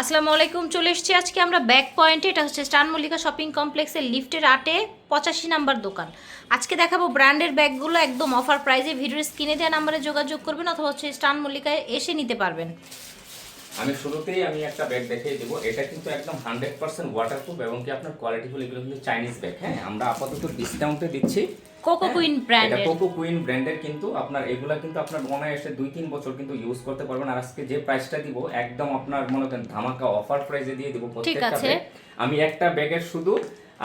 আসসালামু আলাইকুম, চলে এসেছি আজকে আমরা ব্যাক পয়েন্টে। এটা হচ্ছে স্টান মল্লিকা শপিং কমপ্লেক্সের লিফটের আটে পঁচাশি নাম্বার দোকান। আজকে দেখাবো ব্র্যান্ডের ব্যাগগুলো একদম অফার প্রাইজে ভিডিওর স্ক্রিনে দেওয়া নাম্বারে যোগাযোগ করবেন অথবা হচ্ছে স্টান মল্লিকায় এসে নিতে পারবেন। আমি শুরুতেই আমি একটা ব্যাগ দেখিয়ে দেবো। এটা কিন্তু একদম হান্ড্রেড পার্সেন্ট ওয়াটার ওয়াটারপ্রুফ এবং কি আপনার কোয়ালিটি কোয়ালিটিফুল এগুলো কিন্তু চাইনিজ ব্যাগ হ্যাঁ আমরা আপাতত ডিসকাউন্টে দিচ্ছি। কোকো কুইন এটা ব্র্যান্ডের কোকো কুইন ব্র্যান্ডের কিন্তু আপনার এগুলা কিন্তু আপনার মনে হয় এসে দুই তিন বছর কিন্তু ইউজ করতে পারবেন। আর আজকে যে প্রাইসটা দিব একদম আপনার মনে করেন ধামাকা অফার প্রাইসে দিয়ে দিব প্রত্যেকটা আমি একটা ব্যাগের শুধু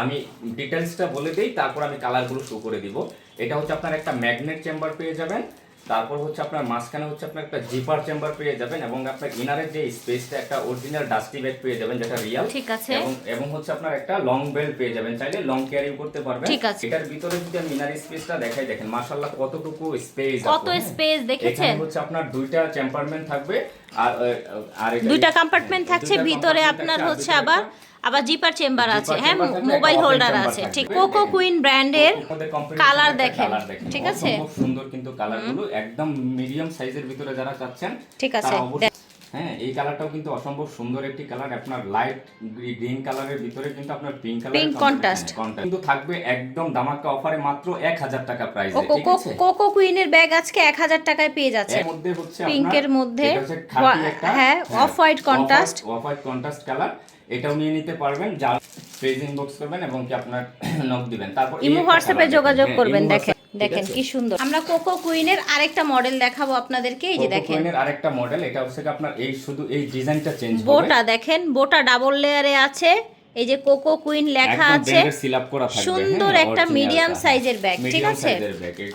আমি ডিটেলসটা বলে দিই তারপর আমি কালারগুলো শো করে দিব। এটা হচ্ছে আপনার একটা ম্যাগনেট চেম্বার পেয়ে যাবেন। তারপর হচ্ছে আপনার মাঝখানে হচ্ছে আপনার একটা জিপার চেম্বার পেয়ে যাবেন এবং আপনার ইনারের যে স্পেসটা একটা অরিজিনাল ডাস্টি ব্যাগ পেয়ে যাবেন যেটা রিয়াল ঠিক আছে। এবং এবং হচ্ছে আপনার একটা লং বেল্ট পেয়ে যাবেন চাইলে লং ক্যারি করতে পারবেন ঠিক আছে। এটার ভিতরে যদি আমি ইনার স্পেসটা দেখাই দেখেন মাশাআল্লাহ কতটুকু স্পেস কত স্পেস দেখেছেন? এখানে হচ্ছে আপনার দুইটা চেম্পারমেন্ট থাকবে আর আর দুইটা কম্পার্টমেন্ট থাকছে ভিতরে আপনার হচ্ছে আবার আবার জিপার চেম্বার আছে হ্যাঁ মোবাইল হোল্ডার আছে। ঠিক কোকো কুইন ব্র্যান্ডের কালার দেখেন ঠিক আছে? অসম্ভব সুন্দর কিন্তু কালারগুলো একদম মিডিয়াম সাইজের ভিতরে যারা চাচ্ছেন ঠিক আছে, হ্যাঁ এই কালারটাও কিন্তু অসম্ভব সুন্দর একটি কালার আপনার লাইট গ্রিন কালারের ভিতরে কিন্তু আপনার পিঙ্ক কালার Pink contrast। কিন্তু থাকবে একদম দামাকা অফারে মাত্র এক হাজার টাকা প্রাইসে ঠিক আছে? কোকো কুইনের ব্যাগ আজকে এক হাজার টাকায় পেয়ে যাচ্ছে। এর মধ্যে হচ্ছে পিঙ্কের মধ্যে হ্যাঁ, off-white contrast। Off white contrast colour এটাও নিয়ে নিতে পারবেন যা পেজ ইনবক্স করবেন এবং কি আপনার নক দিবেন। তারপর ইমো হোয়াটসঅ্যাপে যোগাযোগ করবেন দেখেন দেখেন কি সুন্দর। আমরা কোকো কুইনের আরেকটা মডেল দেখাবো আপনাদেরকে এই যে দেখেন। কুইনের আরেকটা মডেল এটা হচ্ছে আপনার এই শুধু এই ডিজাইনটা চেঞ্জ হবে। বোটা দেখেন বোটা ডাবল লেয়ারে আছে। এই যে কোকো কুইন লেখা আছে থাকবে সুন্দর হ্যাঁ, একটা মিডিয়াম সাইজের ব্যাগ ঠিক আছে? এর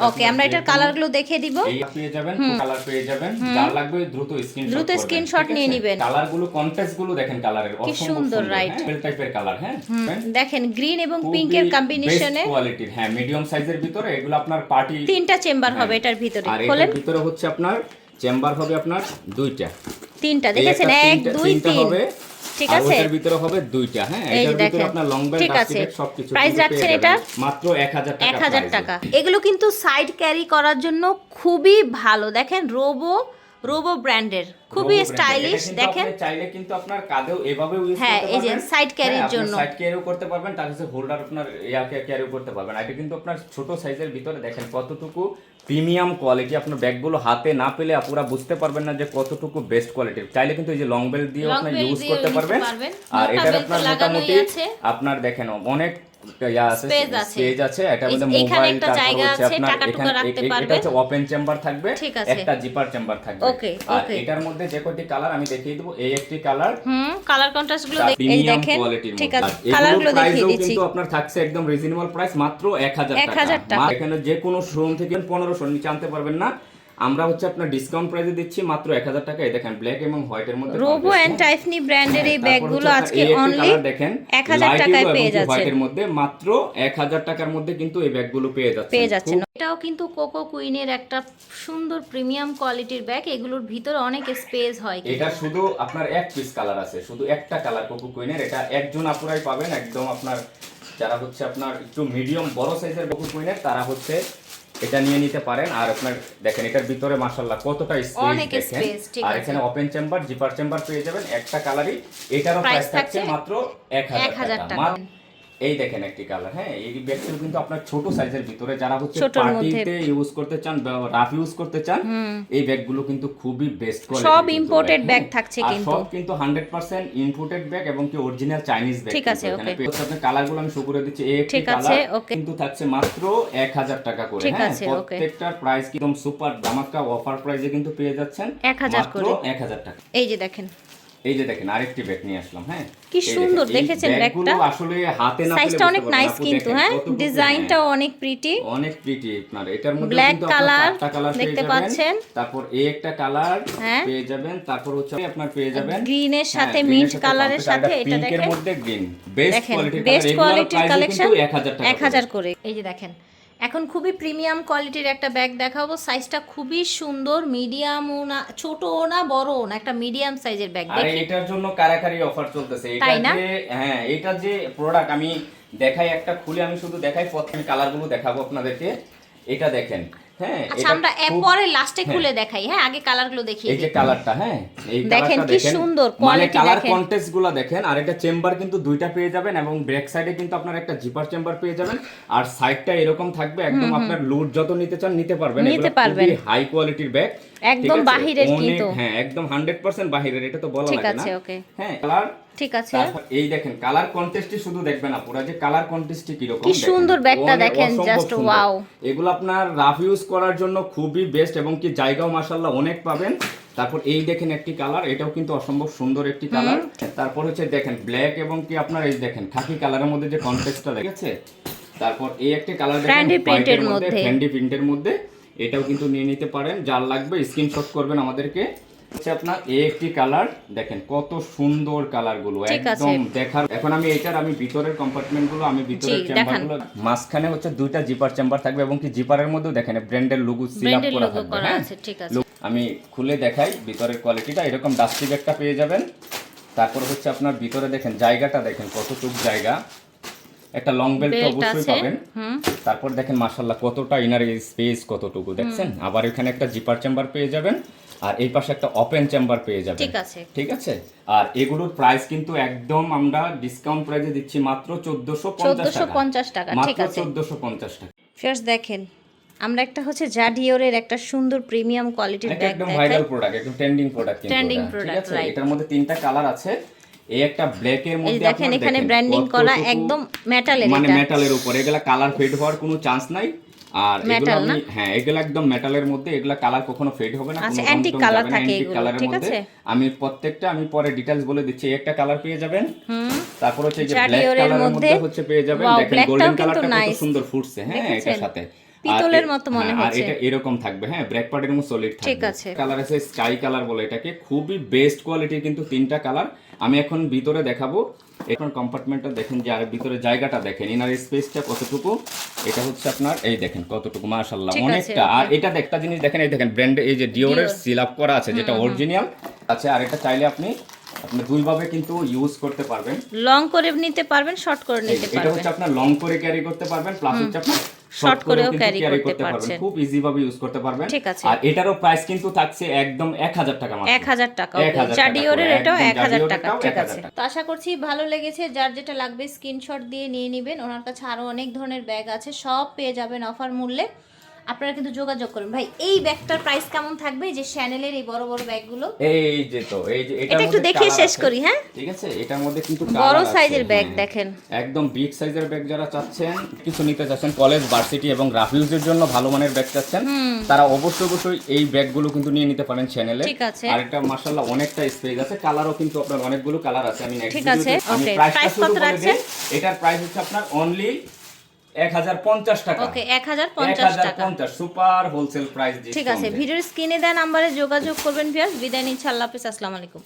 ওকে আমরা এটার যেকোনো- কালারগুলো দেখে দিব। পেয়ে যাবেন কালার পেয়ে যাবেন যার লাগবে দ্রুত স্ক্রিনশট দ্রুত screenshot নিয়ে নিবেন। কালারগুলো কন্ট্রাস্টগুলো দেখেন কালারের কি সুন্দর, right? টাইপের কালার হ্যাঁ দেখেন গ্রিন এবং পিঙ্কের কম্বিনেশনে কোয়ালিটির হ্যাঁ মিডিয়াম সাইজের ভিতরে এগুলো আপনার পার্টি তিনটা চেম্বার হবে এটার ভিতরে খোলেন। ভিতরে হচ্ছে আপনার চেম্বার হবে আপনার দুইটা। তিনটা দেখেছেন? এক দুই তিন। হবে, ঠিক আছে ওটার ভিতরে হবে দুইটা হ্যাঁ এটার ভিতরে আপনার লং বেল্ট ঠিক আছে। সবকিছু প্রাইস রাখছেন এটা? মাত্র 1000 টাকা এক হাজার price এ। টাকা এগুলো কিন্তু সাইড ক্যারি করার জন্য খুবই ভালো দেখেন রোবো রোবো ব্র্যান্ডের খুবই স্টাইলিশ দেখেন চাইলে কিন্তু আপনার কাঁধেও এভাবেও ইউজ হ্যাঁ, করতে এই যে পারবেন। side carry হ্যাঁ, র আপনার জন্য। side carry-ও করতে পারবেন তার কাছে হোল্ডার আপনার ইয়াকে ক্যারিও করতে পারবেন এটা কিন্তু আপনার ছোট সাইজের ভিতরে দেখেন কতটুকু প্রিমিয়াম কোয়ালিটি আপনার ব্যাগগুলো হাতে না পেলে পুরো বুঝতে পারবেন না যে কতটুকু বেস্ট কোয়ালিটির চাইলে কিন্তু এই যে লং বেল্ট দিয়ে আপনি ইউজ করতে পারবেন। আর এটার আপনার মোটামুটি। আপনার দেখেন অনেক আছে Space আছে। স্পেস আছে। এটা মধ্যে মোবাইল জায়গা আছে, টাকা টুকা রাখতে এ- এ- এটা হচ্ছে ওপেন চেম্বার থাকবে একটা জিপার চেম্বার থাকবে। Okay, আর এটার মধ্যে যে কয়টি কালার আমি দেখিয়ে দেবো এই একটি কালার হুম কালার কন্ট্রাস্টগুলো দেখেন ঠিক আছে কালারগুলো দেখিয়ে দিচ্ছি। কিন্তু আপনার থাকছে একদম রিজনেবল প্রাইস মাত্র 1000 টাকা। 1000 টাকা। এখানে যে কোনো শোরুম থেকে 1500 নিচে আনতে পারবেন না। আমরা হচ্ছে আপনার ডিসকাউন্ট প্রাইসে দিচ্ছি মাত্র 1000 টাকা। এই দেখেন ব্ল্যাক এবং হোয়াইটের মধ্যে রোবো এন্ড? টাইফনি ব্র্যান্ডের এই ব্যাগগুলো আজকে অনলি দেখেন 1000 টাকায় পেয়ে এবং যাচ্ছেন। হোয়াইটের মধ্যে মাত্র 1000 টাকার মধ্যে কিন্তু এই ব্যাগগুলো পেয়ে যাচ্ছেন। পেয়ে যাচ্ছেন। এটাও কিন্তু কোকো কুইনের একটা সুন্দর প্রিমিয়াম কোয়ালিটির ব্যাগ এগুলোর ভিতরে অনেক স্পেস হয় এটা শুধু আপনার এক পিস কালার আছে শুধু একটা কালার কোকো কুইনের এটা একজন আপুরাই পাবেন একদম আপনার যারা হচ্ছে আপনার একটু মিডিয়াম বড় সাইজের কোকো কুইনের তারা হচ্ছে এটা নিয়ে নিতে পারেন। আর আপনার দেখেন এটার ভিতরে মাশাল্লাহ কতটা স্পেস দেখেন। আর এখানে ওপেন চেম্বার জিপার চেম্বার পেয়ে যাবেন। একটা কালারই এটারও প্রাইস থাকছে মাত্র এক হাজার টাকা। এই দেখেন একটি কালার হ্যাঁ? এই ব্যাগগুলো কিন্তু আপনার ছোট সাইজের ভিতরে। যারা হচ্ছে পার্টিতে ইউজ করতে চান বা রাফ ইউজ করতে চান এই ব্যাগগুলো কিন্তু খুবই বেস্ট কোয়ালিটি সব imported bag থাকছে কিন্তু। সব কিন্তু। 100% ইম্পোর্টেড ব্যাগ এবং কি অরিজিনাল চাইনিজ ব্যাগ ঠিক আছে, okay. আপনার কালারগুলো আমি শো করে দিচ্ছি। এই একটি ঠিক আছে, কালার কিন্তু থাকছে মাত্র 1000 টাকা করে হ্যাঁ? প্রত্যেকটার প্রাইস একদম সুপার ধামাকা অফার প্রাইসে কিন্তু পেয়ে যাচ্ছেন 1000 করে। 1000 টাকা। এই যে দেখেন। এই যে দেখেন আরেকটি ব্যাগ নিয়ে আসলাম হ্যাঁ? কি সুন্দর দেখেছেন ব্যাগটা? আসলে হাতে না সাইজটা অনেক নাইস কিন্তু হ্যাঁ? ডিজাইনটাও অনেক প্রিটি অনেক প্রিটি আপনার এটার মধ্যে চারটা কালার দেখতে পাচ্ছেন। তারপর এই একটা কালার হ্যাঁ। পেয়ে যাবেন তারপর হচ্ছে আপনার পেয়ে যাবেন। গ্রিনের হ্যাঁ, সাথে মিন্ট কালারের সাথে এটা pink এর দেখেন। মধ্যে গ্রিন বেস্ট দেখেন কোয়ালিটির কোয়ালিটির কালেকশন এক হাজার টাকা এক হাজার করে। এই যে দেখেন এখন খুবই প্রিমিয়াম কোয়ালিটির একটা ব্যাগ দেখাবো। সাইজটা খুবই সুন্দর মিডিয়াম ও না ছোটও না বড়ও না একটা মিডিয়াম সাইজের ব্যাগ আর এটার জন্য কারাকারি অফার চলতেছে। এটা? যে হ্যাঁ এটা যে প্রোডাক্ট আমি দেখাই একটা খুলে আমি শুধু দেখাই প্রথমে কালারগুলো দেখাবো আপনাদেরকে। এটা দেখেন হ্যাঁ আচ্ছা আমরা পরে লাস্টে হ্যাঁ। খুলে দেখাই। হ্যাঁ আগে কালারগুলো দেখিয়ে এই যে কালারটা হ্যাঁ এই দেখেন কি দেখেন। সুন্দর, মানে কালার কন্টেস্টগুলো দেখেন আর এটা চেম্বার কিন্তু দুইটা পেয়ে যাবেন এবং ব্যাক সাইডে কিন্তু আপনার একটা জিপার চেম্বার পেয়ে যাবেন। আর সাইডটা এরকম থাকবে একদম আপনার লুট যত নিতে চান নিতে পারবেন। নিতে পারবেন। হাই কোয়ালিটির ব্যাগ একদম বাহিরের কিন্তু। হ্যাঁ একদম 100% বাহিরের এটা তো বলা ঠিক লাগে না। আছে, okay. হ্যাঁ কালার ঠিক আছে। এই দেখেন কালার কন্টেস্টই শুধু দেখবেন আপুরা যে কালার কন্টেস্টই কি রকম কি সুন্দর ব্যাগটা দেখেন, সুন্দর। wow. এগুলো আপনার রাফ ইউজ করার জন্য খুবই বেস্ট এবং কি জায়গাও মাশাআল্লাহ অনেক পাবেন। তারপর এই দেখেন একটি কালার এটাও কিন্তু অসম্ভব সুন্দর একটি কালার তারপর হচ্ছে দেখেন ব্ল্যাক এবং কি আপনার এই দেখেন খাকি কালারের মধ্যে যে কন্টেস্টটা দেখেছে তারপর এই একটি কালার দেখেন white মধ্যে। ফ্যান্ডি প্রিন্টের মধ্যে। এটাও কিন্তু নিয়ে নিতে পারেন যার লাগবে স্ক্রিনশট করবেন আমাদেরকে। হচ্ছে আপনার এই একটি কালার দেখেন কত সুন্দর কালারগুলো একদম দেখার এখন আমি এটার আমি ভিতরের কম্পার্টমেন্টগুলো আমি ভিতরের জি, চেম্বারগুলো মাঝখানে হচ্ছে দুইটা জিপার চেম্বার থাকবে এবং কি জিপারের মধ্যেও দেখেন ব্র্যান্ডের লোগো সিল আপ করা থাকবে হ্যাঁ? আমি খুলে দেখাই ভিতরের কোয়ালিটিটা এরকম ডাস্টি ব্যাগটা পেয়ে যাবেন। তারপর হচ্ছে আপনার ভিতরে দেখেন জায়গাটা দেখেন কতটুক জায়গা। একটা লং বেল্ট তো অবশ্যই পাবেন। তারপর দেখেন মাশাল্লাহ কতটা ইনার স্পেস কতটুকু দেখছেন? আবার এখানে একটা জিপার চেম্বার পেয়ে যাবেন। আর এই পাশে একটা ওপেন চেম্বার পেয়ে যাবেন। ঠিক আছে। ঠিক আছে? আর এগুলোর প্রাইস কিন্তু একদম আমরা ডিসকাউন্ট প্রাইসে দিচ্ছি মাত্র চোদ্দশো চোদ্দশো পঞ্চাশ টাকা ঠিক মাত্র আছে। চোদ্দশো পঞ্চাশ টাকা। ফিয়ার্স দেখেন আমরা একটা হচ্ছে জাডিওরের একটা সুন্দর প্রিমিয়াম কোয়ালিটির ব্যাগ একদম ভাইরাল প্রোডাক্ট একদম ট্রেন্ডিং প্রোডাক্ট এটা, ঠিক আছে? এটার মধ্যে তিনটা কালার আছে। এই একটা ব্ল্যাক এর মধ্যে দেখেন এখানে ব্র্যান্ডিং করা একদম মেটালের মানে মেটালের উপর। এগুলা কালার ফেড হওয়ার কোনো চান্স নাই। আর এগুলো আমি? হ্যাঁ এগুলো একদম মেটালের মধ্যে এগুলা কালার কখনো ফেড হবে না আচ্ছা, কোনো রং antique টং colour যাবে না, থাকে এগুলো, ঠিক। আছে? আমি প্রত্যেকটা আমি পরে ডিটেইলস বলে দিচ্ছি একটা কালার পেয়ে যাবেন। তারপর হচ্ছে যে ব্ল্যাক কালারের মধ্যে? হচ্ছে পেয়ে যাবেন। দেখেন গোল্ডেন কালারটা কত সুন্দর ফুটছে হ্যাঁ? এটার সাথে। পিতলের মতো মনে হ্যাঁ, আর এটা এরকম থাকবে হ্যাঁ ব্ল্যাক পার্টের মতো সলিড থাকবে ঠিক আছে। কালার আছে স্কাই কালার বলে এটাকে। খুবই বেস্ট কোয়ালিটির কিন্তু তিনটা কালার আমি এখন ভিতরে দেখাবো। এখন কম্পার্টমেন্টটা দেখেন যে আর ভিতরে জায়গাটা দেখেন ইনার স্পেসটা কতটুকু এটা হচ্ছে আপনার এই দেখেন কতটুকু মাশাআল্লাহ অনেকটা। আর এটা একটা জিনিস দেখেন এই দেখেন ব্র্যান্ড এই যে ডিওরের সিল আপ করা আছে যেটা অরিজিনাল আছে আর এটা চাইলে আপনি আপনি দুইভাবে কিন্তু ইউজ করতে পারবেন। লং করে নিতে পারবেন শর্ট করে নিতে পারবেন। এটা হচ্ছে আপনার লং করে ক্যারি করতে পারবেন প্লাস হচ্ছে আপনার শর্ট করেও ক্যারি করতে পারবেন। খুব ইজি ভাবে ইউজ করতে পারবেন। ঠিক আছে। আর এটারও প্রাইস কিন্তু থাকছে একদম 1000 টাকা মাত্র। এক হাজার টাকা 1000 টাকা এটাও একদম এক হাজার জাডিওরের টাকা ঠিক আছে। তো আশা করছি ভালো লেগেছে যার যেটা লাগবে স্ক্রিনশট দিয়ে নিয়ে নেবেন। ওনার কাছে আরও অনেক ধরনের ব্যাগ আছে সব পেয়ে যাবেন অফার মূল্যে। আপনারা কিন্তু যোগাযোগ করুন। ভাই এই ব্যাগটার প্রাইস কেমন থাকবে? যে শ্যানেলের এই বড় বড় ব্যাগগুলো? এই যে তো এই যে এটা একটু colour শেষ করি, হ্যাঁ? ঠিক আছে? এটার মধ্যে কিন্তু বড় সাইজের ব্যাগ। দেখেন। একদম বিগ সাইজের ব্যাগ যারা চাচ্ছেন কিছু নিতে চাচ্ছেন কলেজ ভার্সিটি এবং রাফ ইউজের জন্য ভালো মানের ব্যাগ চাচ্ছেন তারা অবশ্যই অবশ্যই এই ব্যাগগুলো কিন্তু নিয়ে নিতে পারেন চ্যানেলে ঠিক আছে। আর এটা মাশাআল্লাহ অনেকটা স্পেস আছে। কালারও কিন্তু আপনার অনেকগুলো কালার আছে। আমি নেক্সট ঠিক আছে, আমি শুধু কত রাখছেন? এটার প্রাইস হচ্ছে আপনার অনলি 1050 টাকা। ওকে এক হাজার পঞ্চাশ টাকা। 1050 সুপার হোলসেল প্রাইস ঠিক আছে ভিডিওর স্ক্রিনে দেন নাম্বারে যোগাযোগ করবেন ভিয়াস বিদায় নিচ্ছি আল্লাহ হাফিজ আসসালামু আলাইকুম।